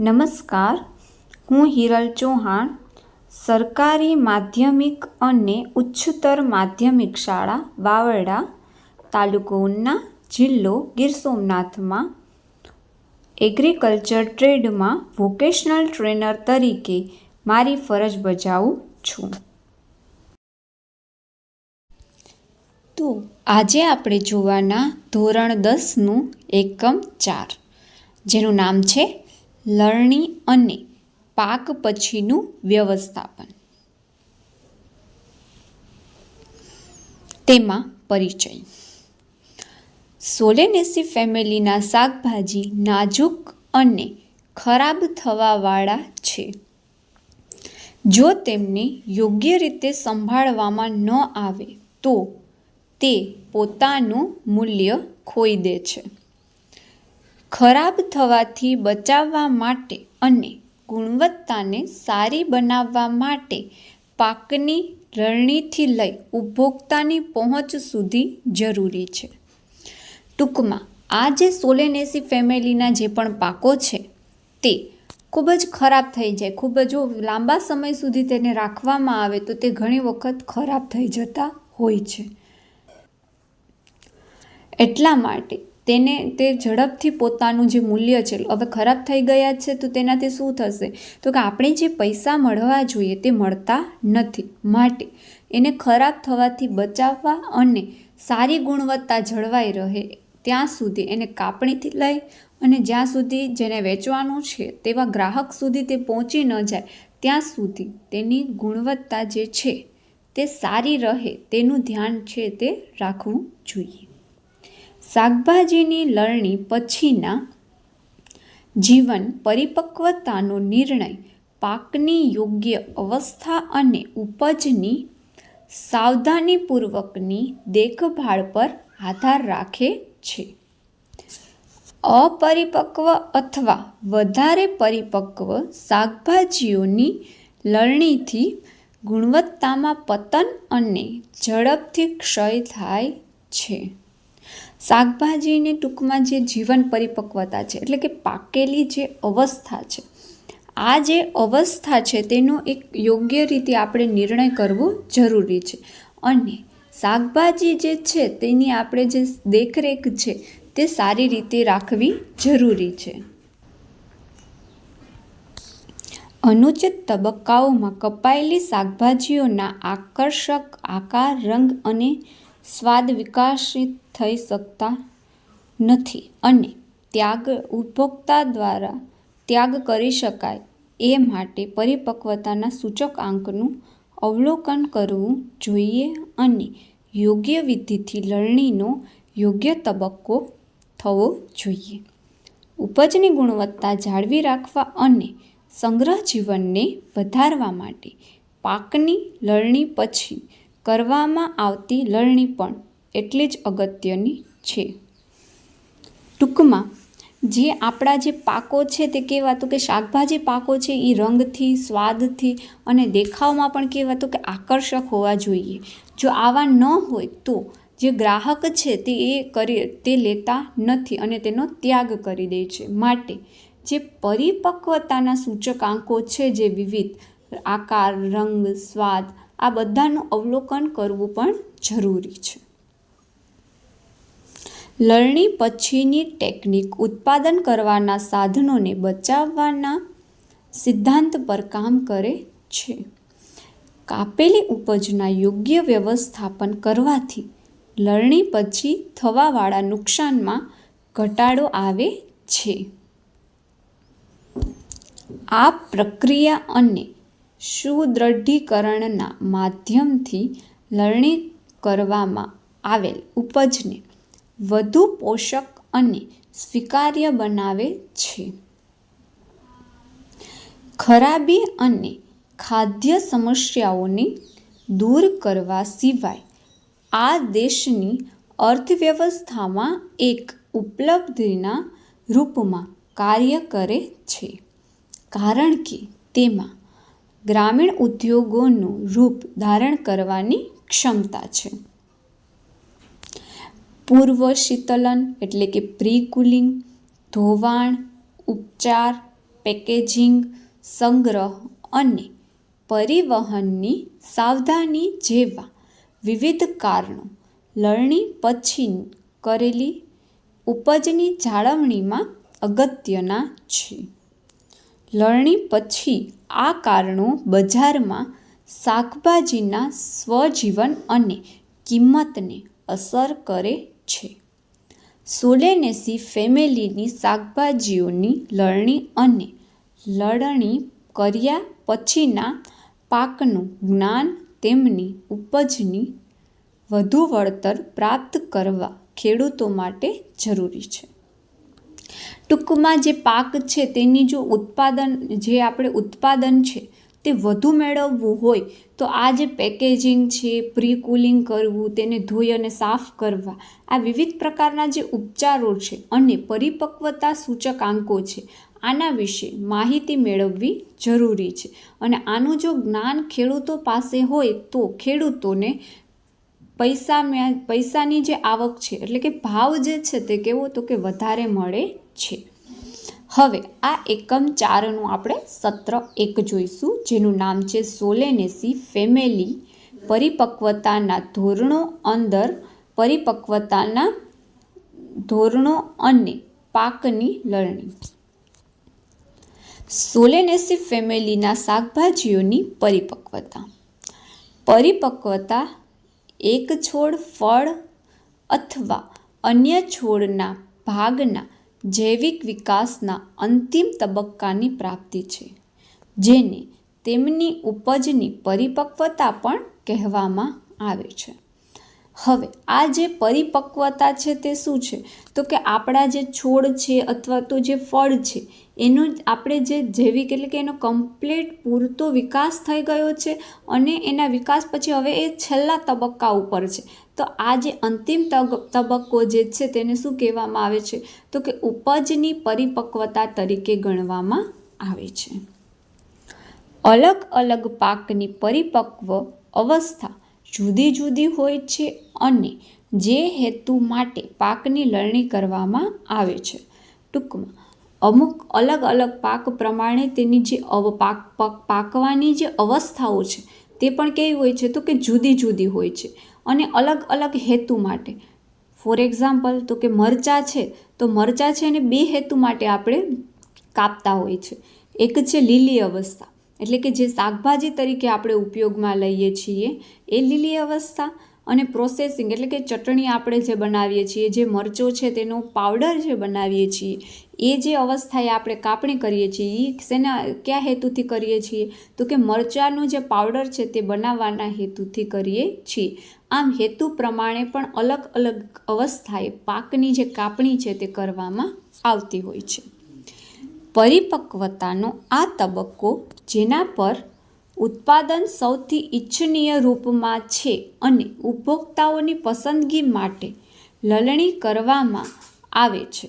નમસ્કાર, હું હિરલ ચૌહાણ, સરકારી માધ્યમિક અને ઉચ્ચતર માધ્યમિક શાળા, વાવરડા તાલુકો ઉના જિલ્લો ગીર સોમનાથમાં એગ્રીકલ્ચર ટ્રેડમાં વોકેશનલ ટ્રેનર તરીકે મારી ફરજ બજાવું છું. તો આજે આપણે જોવાના ધોરણ દસનું એકમ ચાર, જેનું નામ છે લણણી અને પાક પછીનું વ્યવસ્થાપન. તેમાં પરિચય. સોલેનેસી ફેમિલીના શાકભાજી નાજુક અને ખરાબ થવાવાળા છે. જો તેમને યોગ્ય રીતે સંભાળવામાં ન આવે તો તે પોતાનું મૂલ્ય ખોઈ દે છે. ખરાબ થવાથી બચાવવા માટે અને ગુણવત્તાને સારી બનાવવા માટે પાકની રણનીથી લઈ ઉપભોક્તાની પહોંચ સુધી જરૂરી છે. ટૂંકમાં, આ જે સોલેનેસી ફેમિલીના જે પણ પાકો છે, તે ખૂબ જ ખરાબ થઈ જાય. ખૂબ જ જો લાંબા સમય સુધી તેને રાખવામાં આવે, તો તે ઘણી વખત ખરાબ થઈ જતા હોય છે. એટલા માટે તેને તે ઝડપથી પોતાનું જે મૂલ્ય છે, હવે ખરાબ થઈ ગયા છે તો તેનાથી શું થશે? તો કે આપણે જે પૈસા મળવા જોઈએ તે મળતા નથી. માટે એને ખરાબ થવાથી બચાવવા અને સારી ગુણવત્તા જળવાઈ રહે ત્યાં સુધી એને કાપણીથી લઈ અને જ્યાં સુધી જેને વેચવાનું છે તેવા ગ્રાહક સુધી તે પહોંચી ન જાય, ત્યાં સુધી તેની ગુણવત્તા જે છે તે સારી રહે તેનું ધ્યાન છે તે રાખવું જોઈએ. શાકભાજીની લણણી પછીના જીવન પરિપક્વતાનો નિર્ણય પાકની યોગ્ય અવસ્થા અને ઉપજની સાવધાનીપૂર્વકની દેખભાળ પર આધાર રાખે છે. અપરિપક્વ અથવા વધારે પરિપક્વ શાકભાજીઓની લણણીથી ગુણવત્તામાં પતન અને ઝડપથી ક્ષય થાય છે. શાકભાજીની ટૂંકમાં જે જીવન પરિપક્વતા છે, એટલે કે પાકેલી જે અવસ્થા છે, આ જે અવસ્થા છે તેનો એક યોગ્ય રીતે આપણે નિર્ણય કરવો જરૂરી છે. અને શાકભાજી જે છે તેની આપણે જે દેખરેખ છે તે સારી રીતે રાખવી જરૂરી છે. અનુચિત તબક્કાઓમાં કપાયેલી શાકભાજીઓના આકર્ષક આકાર, રંગ અને સ્વાદ વિકસિત થઈ શકતા નથી અને ત્યાગ ઉપભોક્તા દ્વારા ત્યાગ કરી શકાય એ માટે પરિપક્વતાના સૂચકાંકનું અવલોકન કરવું જોઈએ અને યોગ્ય વિધિથી લણણીનો યોગ્ય તબક્કો થવો જોઈએ. ઉપજની ગુણવત્તા જાળવી રાખવા અને સંગ્રહ જીવનને વધારવા માટે પાકની લણણી પછી કરવામાં આવતી લણણી પણ એટલી જ અગત્યની છે. ટૂંકમાં, જે આપણા જે પાકો છે તે કહેવા તો કે શાકભાજી પાકો છે એ રંગથી, સ્વાદથી અને દેખાવમાં પણ કહેવા તો કે આકર્ષક હોવા જોઈએ. જો આવા ન હોય તો જે ગ્રાહક છે તે એ કરી, તે લેતા નથી અને તેનો ત્યાગ કરી દે છે. માટે, જે પરિપક્વતાના સૂચકાંકો છે જે વિવિધ આકાર, રંગ, સ્વાદ, આ બધાનું અવલોકન કરવું પણ જરૂરી છે. લણણી પછીની ટેકનિક ઉત્પાદન કરવાના સાધનોને બચાવવાના સિદ્ધાંત પર કામ કરે છે. કાપેલી ઉપજના યોગ્ય વ્યવસ્થાપન કરવાથી લણણી પછી થવાવાળા નુકસાનમાં ઘટાડો આવે છે. આ પ્રક્રિયા અને સુદૃઢીકરણના માધ્યમથી લણણી કરવામાં આવેલ ઉપજને વધુ પોષક અને સ્વીકાર્ય બનાવે છે. ખરાબી અને ખાદ્ય સમસ્યાઓને દૂર કરવા સિવાય આ દેશની અર્થવ્યવસ્થામાં એક ઉપલબ્ધિના રૂપમાં કાર્ય કરે છે. કારણ કે તેમાં ગ્રામીણ ઉદ્યોગોનું રૂપ ધારણ કરવાની ક્ષમતા છે. પૂર્વ શીતલન એટલે કે પ્રી કુલિંગ ધોવાણ, ઉપચાર, પેકેજિંગ, સંગ્રહ અને પરિવહનની સાવધાની જેવા વિવિધ કારણો લણણી પછી કરેલી ઉપજની જાળવણીમાં અગત્યના છે. લણણી પછી આ કારણો બજારમાં શાકભાજીના સ્વજીવન અને કિંમતને અસર કરે છે. સોલેનેસી ફેમિલીની શાકભાજીઓની લણણી અને લણણી કર્યા પછીના પાકનું જ્ઞાન તેમની ઉપજની વધુ વળતર પ્રાપ્ત કરવા ખેડૂતો માટે જરૂરી છે. ટૂંકમાં જે પાક છે તેની જો ઉત્પાદન, જે આપણે ઉત્પાદન છે તે વધુ મેળવવું હોય તો આ જે પેકેજિંગ છે પ્રી કુલિંગ કરવું, તેને ધોઈ અને સાફ કરવા, આ વિવિધ પ્રકારના જે ઉપચારો છે અને પરિપક્વતા સૂચકાંકો છે, આના વિશે માહિતી મેળવવી જરૂરી છે. અને આનું જો જ્ઞાન ખેડૂતો પાસે હોય તો ખેડૂતોને પૈસા પૈસાની જે આવક છે, એટલે કે ભાવ જે છે તે કેવો તો કે વધારે મળે છે. હવે આ એકમ ચારનું આપણે સત્ર એક જોઈશું, જેનું નામ છે સોલેનેસી ફેમિલી પરિપક્વતાના ધોરણો અંદર પરિપક્વતાના ધોરણો અને પાકની લણણી. સોલેનેસી ફેમિલીના શાકભાજીઓની પરિપક્વતા. પરિપક્વતા એક છોડ ફળ અથવા અન્ય છોડના ભાગના જૈવિક વિકાસના અંતિમ તબક્કાની પ્રાપ્તિ છે, જેને તેમની ઉપજની પરિપક્વતા પણ કહેવામાં આવે છે. હવે, આ જે પરિપક્વતા છે તે શું છે? તો કે આપણા જે છોડ છે અથવા તો જે ફળ છે, એનો આપણે જે જૈવિક એટલે કે એનો કમ્પ્લીટ પૂરતો વિકાસ થઈ ગયો છે અને એના વિકાસ પછી હવે એ છેલ્લા તબક્કા ઉપર છે. તો આ જે અંતિમ તબક્કો જે છે તેને શું કહેવામાં આવે છે? તો કે ઉપજની પરિપક્વતા તરીકે ગણવામાં આવે છે. અલગ અલગ પાકની પરિપક્વ અવસ્થા જુદી જુદી હોય છે અને જે હેતુ માટે પાકની લણણી કરવામાં આવે છે. ટૂંકમાં, અમુક અલગ અલગ પાક પ્રમાણે તેની જે પાક, પાકવાની જે અવસ્થાઓ છે તે પણ કેવી હોય છે? તો કે જુદી જુદી હોય છે. અને અલગ અલગ હેતુ માટે. ફોર એક્ઝામ્પલ તો કે મરચાં છે, તો મરચાં છે એને બે હેતુ માટે આપણે કાપતા હોય છે. એક છે લીલી અવસ્થા, એટલે કે જે શાકભાજી તરીકે આપણે ઉપયોગમાં લઈએ છીએ, એ લીલી અવસ્થા અને પ્રોસેસિંગ એટલે કે ચટણી આપણે જે બનાવીએ છીએ, જે મરચો છે તેનો પાવડર જે બનાવીએ છીએ, એ જે અવસ્થાએ આપણે કાપણી કરીએ છીએ એ શેના, કયા હેતુથી કરીએ છીએ? તો કે મરચાંનું જે પાવડર છે તે બનાવવાના હેતુથી કરીએ છીએ. આમ હેતુ પ્રમાણે પણ અલગ અલગ અવસ્થાએ પાકની જે કાપણી છે તે કરવામાં આવતી હોય છે. પરિપક્વતાનો આ તબક્કો જેના પર ઉત્પાદન સૌથી ઇચ્છનીય રૂપમાં છે અને ઉપભોક્તાઓની પસંદગી માટે લલણી કરવામાં આવે છે.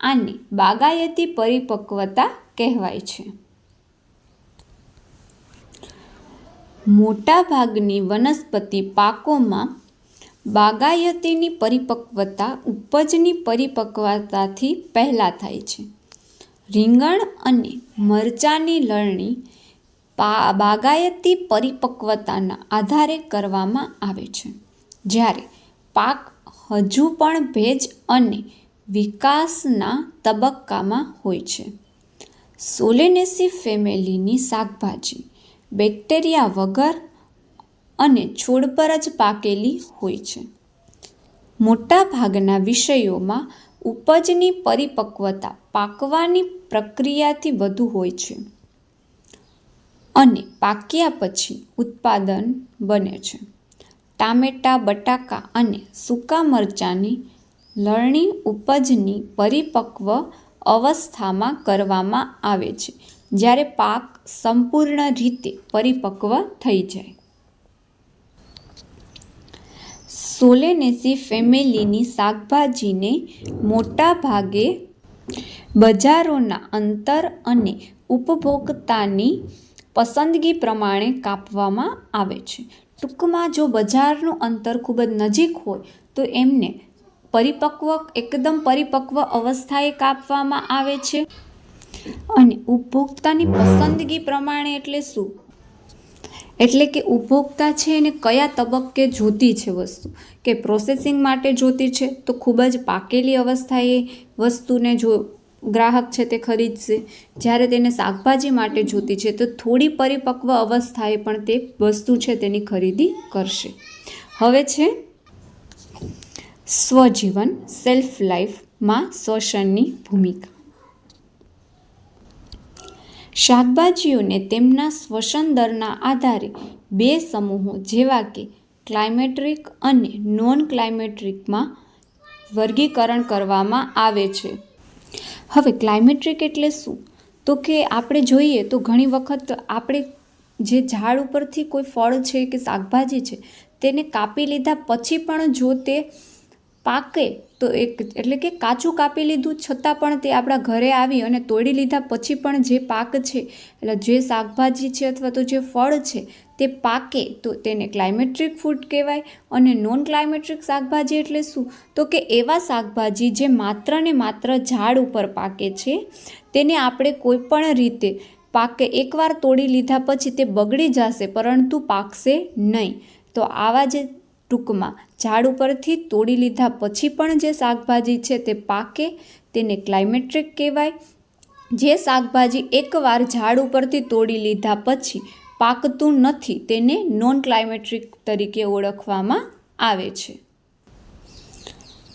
આને બાગાયતી પરિપક્વતા કહેવાય છે. મોટાભાગની વનસ્પતિ પાકોમાં બાગાયતીની પરિપક્વતા, ઉપજની પરિપક્વતાથી પહેલાં થાય છે. રીંગણ અને મરચાંની લણણી બાગાયતી પરિપક્વતાના આધારે કરવામાં આવે છે. જ્યારે પાક હજુ પણ ભેજ અને વિકાસના તબક્કામાં હોય છે. સોલેનેસી ફેમિલીની શાકભાજી બેક્ટેરિયા વગર અને છોડ પર જ પાકેલી હોય છે. મોટાભાગના વિષયોમાં ઉપજની પરિપક્વતા પાકવાની પ્રક્રિયાથી વધુ હોય છે અને પાક્યા પછી ઉત્પાદન બને છે. ટામેટાં, બટાકા અને સૂકા મરચાંની લણણી ઉપજની પરિપક્વ અવસ્થામાં કરવામાં આવે છે. જ્યારે પાક સંપૂર્ણ રીતે પરિપક્વ થઈ જાય. સોલેનેસી ફેમિલીની શાકભાજીને મોટા ભાગે બજારોના અંતર અને ઉપભોક્તાની પસંદગી પ્રમાણે કાપવામાં આવે છે. ટૂંકમાં જો બજારનું અંતર ખૂબ જ નજીક હોય, તો એમને પરિપક્વ, એકદમ પરિપક્વ અવસ્થાએ કાપવામાં આવે છે. અને ઉપભોક્તાની પસંદગી પ્રમાણે એટલે શું? એટલે કે ઉપભોક્તા છે એને કયા તબક્કે જોતી છે વસ્તુ? કે પ્રોસેસિંગ માટે જોતી છે? તો ખૂબ જ પાકેલી અવસ્થાએ વસ્તુને જો ગ્રાહક છે તે ખરીદશે. જ્યારે તેને શાકભાજી માટે જોતી છે, તો થોડી પરિપક્વ અવસ્થાએ પણ તે વસ્તુ છે તેની ખરીદી કરશે. હવે છે સ્વજીવન સેલ્ફ લાઈફમાં શોષણની ભૂમિકા. શાકભાજીઓને તેમના શ્વસન દરના આધારે બે સમૂહો જેવા કે ક્લાઇમેટ્રિક અને નોન ક્લાઇમેટ્રિકમાં વર્ગીકરણ કરવામાં આવે છે. હવે ક્લાઇમેટ્રિક એટલે શું? તો કે આપણે જોઈએ તો ઘણી વખત આપણે જે ઝાડ ઉપરથી કોઈ ફળ છે કે શાકભાજી છે, તેને કાપી લીધા પછી પણ જો તે પાકે તો એક એટલે કે કાચું કાપી લીધું છતાં પણ તે આપણા ઘરે આવી અને તોડી લીધા પછી પણ જે પાક છે, એટલે જે શાકભાજી છે અથવા તો જે ફળ છે, તે પાકે તો તેને ક્લાઇમેટ્રિક ફૂડ કહેવાય અને નોન ક્લાઇમેટ્રિક શાકભાજી એટલે શું? તો કે એવા શાકભાજી જે માત્ર ને માત્ર ઝાડ ઉપર પાકે છે, તેને આપણે કોઈપણ રીતે પાકે એકવાર તોડી લીધા પછી તે બગડી જશે પરંતુ પાકશે નહીં. તો આવા જે ટૂંકમાં ઝાડ ઉપરથી તોડી લીધા પછી પણ જે શાકભાજી છે તે પાકે, તેને ક્લાઇમેટ્રિક કહેવાય. જે શાકભાજી એકવાર ઝાડ ઉપરથી તોડી લીધા પછી પાકતું નથી, તેને નોન ક્લાઇમેટ્રિક તરીકે ઓળખવામાં આવે છે.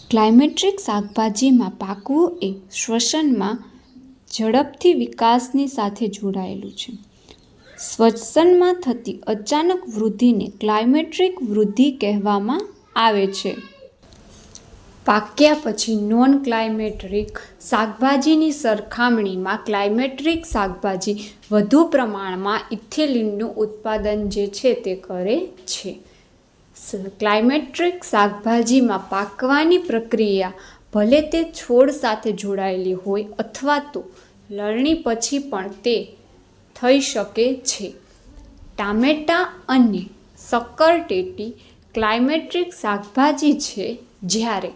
ક્લાઇમેટ્રિક શાકભાજીમાં પાકવું એ શ્વસનમાં ઝડપથી વિકાસની સાથે જોડાયેલું છે. શ્વસનમાં થતી અચાનક વૃદ્ધિને ક્લાઇમેટ્રિક વૃદ્ધિ કહેવામાં આવે છે. પાક્યા પછી નોન ક્લાઇમેટ્રિક શાકભાજીની સરખામણીમાં ક્લાઇમેટ્રિક શાકભાજી વધુ પ્રમાણમાં ઇથિલિનનું ઉત્પાદન જે છે તે કરે છે. ક્લાઇમેટ્રિક શાકભાજીમાં પાકવાની પ્રક્રિયા ભલે તે છોડ સાથે જોડાયેલી હોય અથવા તો લણણી પછી પણ તે થઈ શકે છે. ટામેટાં અને શક્કરટેટી ક્લાઇમેટ્રિક શાકભાજી છે જ્યારે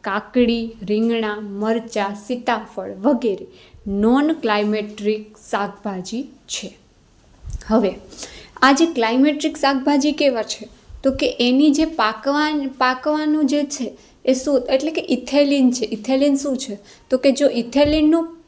કાકડી, રીંગણા, મરચાં, સીતાફળ વગેરે નોન ક્લાઇમેટ્રિક શાકભાજી છે. હવે આ જે ક્લાઇમેટ્રિક શાકભાજી કેવા છે? તો કે એની જે પાકવા પાકવાનું જે છે એ શું? એટલે કે ઇથેલિન છે. ઇથેલિન શું છે? તો કે જો ઇથેલિનનું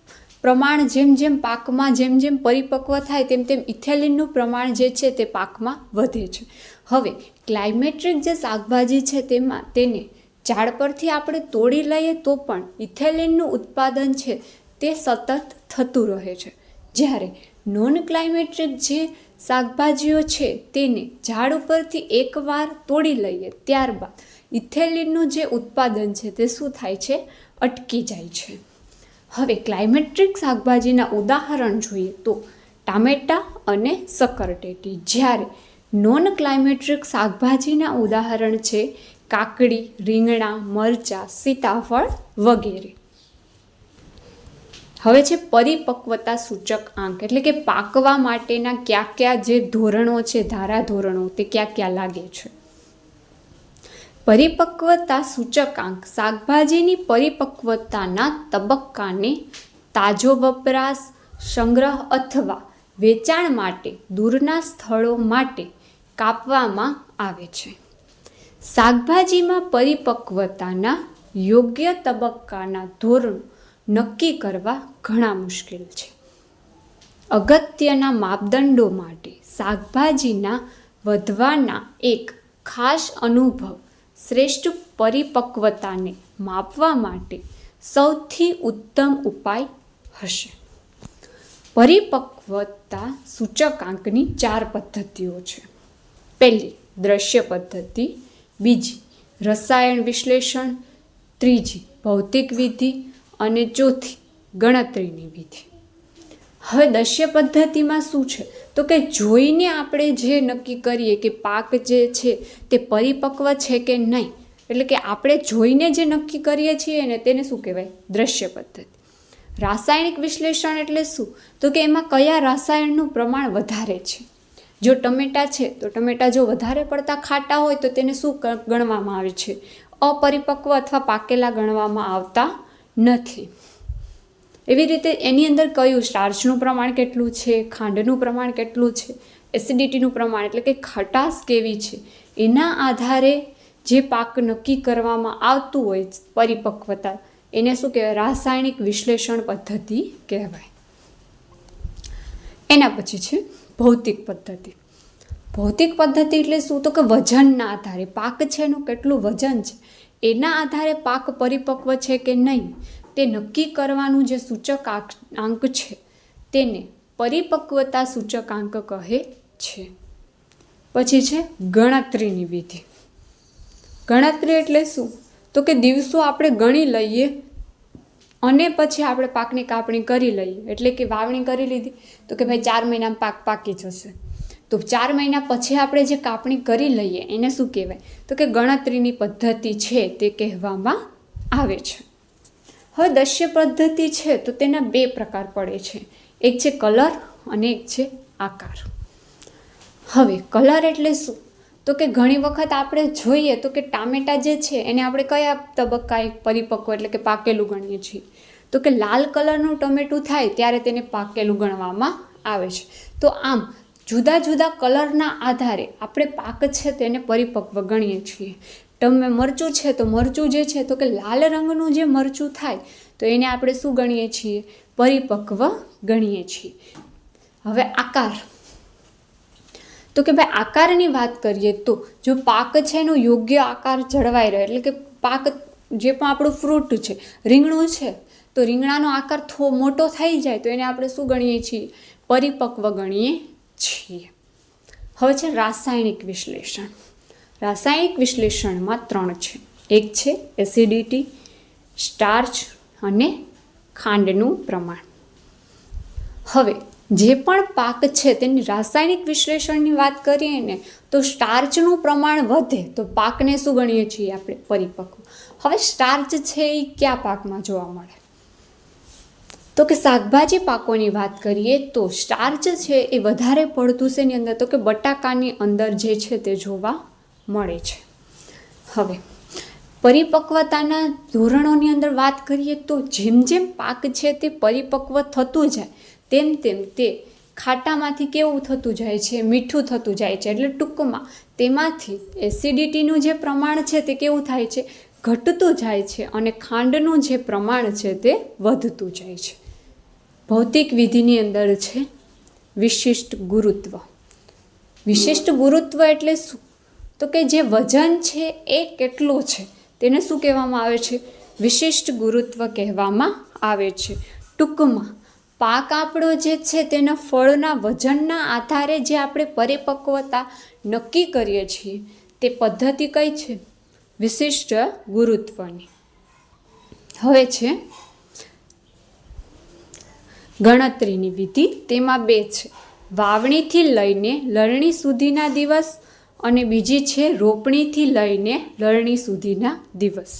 પ્રમાણ જેમ જેમ પાકમાં જેમ જેમ પરિપક્વ થાય તેમ તેમ ઇથેલિનનું પ્રમાણ જે છે તે પાકમાં વધે છે. હવે ક્લાઇમેટ્રિક જે શાકભાજી છે તેમાં તેને ઝાડ પરથી આપણે તોડી લઈએ તો પણ ઇથેલિનનું ઉત્પાદન છે તે સતત થતું રહે છે. જ્યારે નોન ક્લાઇમેટ્રિક જે શાકભાજીઓ છે તેને ઝાડ ઉપરથી એકવાર તોડી લઈએ ત્યારબાદ ઇથેલિનનું જે ઉત્પાદન છે તે શું થાય છે? અટકી જાય છે. હવે ક્લાઇમેટ્રિક શાકભાજીના ઉદાહરણ જોઈએ તો ટામેટાં અને સક્કરટેટી જ્યારે નોન ક્લાઇમેટ્રિક શાકભાજીના ઉદાહરણ છે કાકડી, રીંગણા, મરચાં, સીતાફળ વગેરે. હવે છે પરિપક્વતા સૂચક આંક, એટલે કે પાકવા માટેના કયા કયા જે ધોરણો છે ધારા ધોરણો તે ક્યાં ક્યાં લાગે છે? પરિપક્વતા સૂચકાંક શાકભાજીની પરિપક્વતાના તબક્કાને તાજો વપરાશ, સંગ્રહ અથવા વેચાણ માટે દૂરના સ્થળો માટે કાપવામાં આવે છે. શાકભાજીમાં પરિપક્વતાના યોગ્ય તબક્કાના ધોરણો નક્કી કરવા ઘણા મુશ્કેલ છે. અગત્યના માપદંડો માટે શાકભાજીના વધવાના એક ખાસ અનુભવ શ્રેષ્ઠ પરિપક્વતાને માપવા માટે સૌથી ઉત્તમ ઉપાય હશે. પરિપક્વતા સૂચકાંકની ચાર પદ્ધતિઓ છે. પહેલી, દ્રશ્ય પદ્ધતિ. બીજી, રસાયણ વિશ્લેષણ. ત્રીજી, ભૌતિક વિધિ. અને ચોથી, ગણતરીની વિધિ. હવે દશ્ય પદ્ધતિમાં શું છે? તો કે જોઈને આપણે જે નક્કી કરીએ કે પાક જે છે તે પરિપક્વ છે કે નહીં, એટલે કે આપણે જોઈને જે નક્કી કરીએ છીએ ને તેને શું કહેવાય? દ્રશ્ય પદ્ધતિ. રાસાયણિક વિશ્લેષણ એટલે શું? તો કે એમાં કયા રાસાયણનું પ્રમાણ વધારે છે? જો ટમેટાં છે, તો ટમેટાં જો વધારે પડતા ખાટા હોય તો તેને શું ગણવામાં આવે છે? અપરિપક્વ અથવા પાકેલા ગણવામાં આવતા નથી. એવી રીતે એની અંદર કયું? સ્ટાર્ચનું પ્રમાણ કેટલું છે? ખાંડનું પ્રમાણ કેટલું છે? એસિડિટીનું પ્રમાણ એટલે કે ખટાશ કેવી છે? એના આધારે જે પાક નક્કી કરવામાં આવતું હોય પરિપક્વતા, એને શું કહેવાય? રાસાયણિક વિશ્લેષણ પદ્ધતિ કહેવાય. એના પછી છે ભૌતિક પદ્ધતિ. ભૌતિક પદ્ધતિ એટલે શું? તો કે વજનના આધારે. પાક છે એનું કેટલું વજન છે? એના આધારે પાક પરિપક્વ છે કે નહીં? તે નક્કી કરવાનું જે સૂચક આંક છે, તેને પરિપક્વતા સૂચકાંક કહે છે. પછી છે ગણતરીની વિધિ. ગણતરી એટલે શું? તો કે દિવસો આપણે ગણી લઈએ અને પછી આપણે પાકની કાપણી કરી લઈએ. એટલે કે વાવણી કરી લીધી. તો કે ભાઈ ચાર મહિનામાં પાક પાકી જશે. તો ચાર મહિના પછી આપણે જે કાપણી કરી લઈએ, એને શું કહેવાય? તો કે ગણતરીની પદ્ધતિ છે તે કહેવામાં આવે છે. હવે દશ્ય પદ્ધતિ છે, તો તેના બે પ્રકાર પડે છે. એક છે કલર અને એક છે આકાર. હવે, કલર એટલે શું? તો કે ઘણી વખત આપણે જોઈએ તો કે ટામેટા જે છે, એને આપણે કયા તબક્કાએ પરિપક્વ એટલે કે પાકેલું ગણીએ છીએ? તો કે લાલ કલરનું ટમેટું થાય ત્યારે તેને પાકેલું ગણવામાં આવે છે. તો આમ, જુદા જુદા કલરના આધારે આપણે પાક છે, તેને પરિપક્વ ગણીએ છીએ. ટમે મરચું છે તો મરચું જે છે તો કે લાલ રંગનું જે મરચું થાય, તો એને આપણે શું ગણીએ છીએ? પરિપક્વ ગણીએ છીએ. હવે આકાર. તો કે ભાઈ આકારની વાત કરીએ તો જો પાક છે એનો યોગ્ય આકાર જળવાઈ રહે, એટલે કે પાક જે પણ આપણું ફ્રૂટ છે, રીંગણું છે, તો રીંગણાનો આકાર થો, મોટો થઈ જાય, તો એને આપણે શું ગણીએ છીએ? પરિપક્વ ગણીએ છીએ. હવે છે રાસાયણિક વિશ્લેષણ. રાસાયણિક વિશ્લેષણમાં ત્રણ છે. એક છે એસિડિટી, સ્ટાર્ચ અને ખાંડનું પ્રમાણ. હવે, જે પણ પાક છે તેની રાસાયણિક વિશ્લેષણની વાત કરીએ ને, તો સ્ટાર્ચનું પ્રમાણ વધે તો પાકને શું ગણીએ છીએ આપણે? પરિપક્વ. હવે સ્ટાર્ચ છે એ કયા પાકમાં જોવા મળે? તો કે શાકભાજી પાકોની વાત કરીએ તો સ્ટાર્ચ છે એ વધારે પડતું છે એની અંદર? તો કે બટાકાની અંદર જે છે તે જોવા મળે છે. હવે, પરિપક્વતાના ધોરણોની અંદર વાત કરીએ તો જેમ જેમ પાક છે તે પરિપક્વ થતું જાય, તેમ તેમ તે ખાટામાંથી કેવું થતું જાય છે, મીઠું થતું જાય છે, એટલે ટૂંકમાં તેમાંથી એસિડિટીનું જે પ્રમાણ છે તે કેવું થાય છે, ઘટતું જાય છે અને ખાંડનું જે પ્રમાણ છે તે વધતું જાય છે. ભૌતિક વિધિની અંદર છે વિશિષ્ટ ગુરુત્વ. વિશિષ્ટ ગુરુત્વ એટલે શું તો કે જે વજન છે એ કેટલું છે? તેને શું કહેવામાં આવે છે? વિશિષ્ટ ગુરુત્વ કહેવામાં આવે છે. ટૂંકમાં, પાક આપણો જે છે તેના ફળના વજનના આધારે જે આપણે પરિપક્વતા નક્કી કરીએ છીએ, તે પદ્ધતિ કઈ છે? વિશિષ્ટ ગુરુત્વની. હવે છે, ગણતરીની વિધિ તેમાં બે છે. વાવણીથી લઈને લણણી સુધીના દિવસ અને બીજી છે રોપણીથી લઈને લણણી સુધીના દિવસ.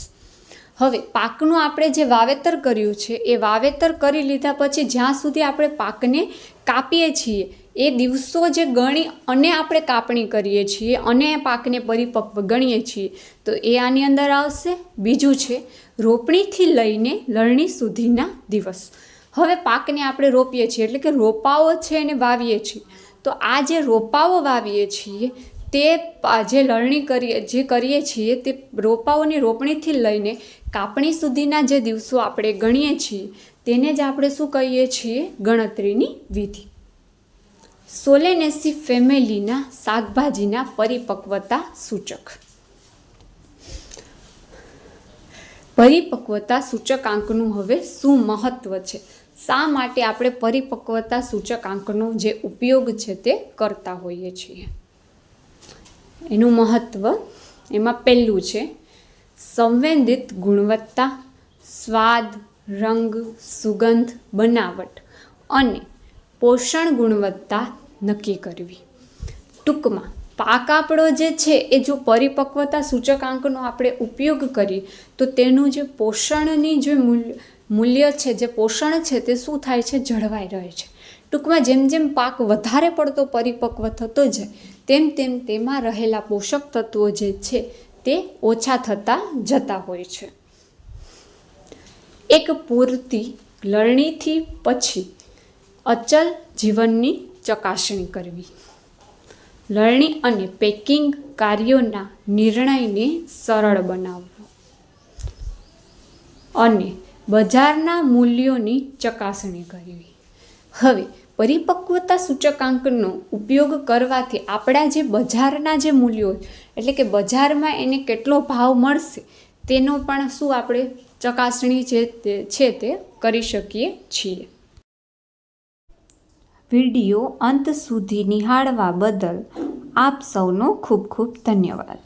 હવે પાકનું આપણે જે વાવેતર કર્યું છે, એ વાવેતર કરી લીધા પછી જ્યાં સુધી આપણે પાકને કાપીએ છીએ, એ દિવસો જે ગણી અને આપણે કાપણી કરીએ છીએ અને પાકને પરિપક્વ ગણીએ છીએ, તો એ આની અંદર આવશે. બીજું છે રોપણીથી લઈને લણણી સુધીના દિવસ. હવે પાકને આપણે રોપીએ છીએ, એટલે કે રોપાઓ છે એને વાવીએ છીએ. તો આ જે રોપાઓ વાવીએ છીએ તે જે લણણી કરીએ, જે કરીએ છીએ તે રોપાઓની રોપણીથી લઈને કાપણી સુધીના જે દિવસો આપણે ગણીએ છીએ, તેને જ આપણે શું કહીએ છીએ? ગણતરીની વિધિ. સોલેનેસી ફેમિલીના શાકભાજીના પરિપક્વતા સૂચક. પરિપક્વતા સૂચકાંકનું હવે શું મહત્વ છે? શા માટે આપણે પરિપક્વતા સૂચકાંકનો જે ઉપયોગ છે તે કરતા હોઈએ છીએ? એનું મહત્ત્વ એમાં પહેલું છે, સંવેદિત ગુણવત્તા, સ્વાદ, રંગ, સુગંધ, બનાવટ અને પોષણ ગુણવત્તા નક્કી કરવી. ટૂંકમાં, પાક આપણો જે છે, એ જો પરિપક્વતા સૂચકાંકનો આપણે ઉપયોગ કરીએ તો તેનું જે પોષણની જે મૂલ્ય છે, જે પોષણ છે, તે શું થાય છે? જળવાઈ રહે છે. ટૂંકમાં જેમ જેમ પાક વધારે પડતો પરિપક્વ થતો જાય, તેમ તેમ તેમાં રહેલા પોષક તત્વો જે છે તે ઓછા થતા જતા હોય છે. એક પૂરતી લણણીથી પછી અચલ જીવનની ચકાસણી કરવી. લણણી અને પેકિંગ કાર્યોના નિર્ણયને સરળ બનાવવો. અને બજારના મૂલ્યોની ચકાસણી કરવી. હવે પરિપક્વતા સૂચકાંકનો ઉપયોગ કરવાથી આપણા જે બજારના જે મૂલ્યો એટલે કે બજારમાં એને કેટલો ભાવ મળશે, તેનો પણ શું આપણે ચકાસણી જે છે તે કરી શકીએ છીએ. વીડિયો અંત સુધી નિહાળવા બદલ આપ સૌનો ખૂબ ખૂબ ધન્યવાદ.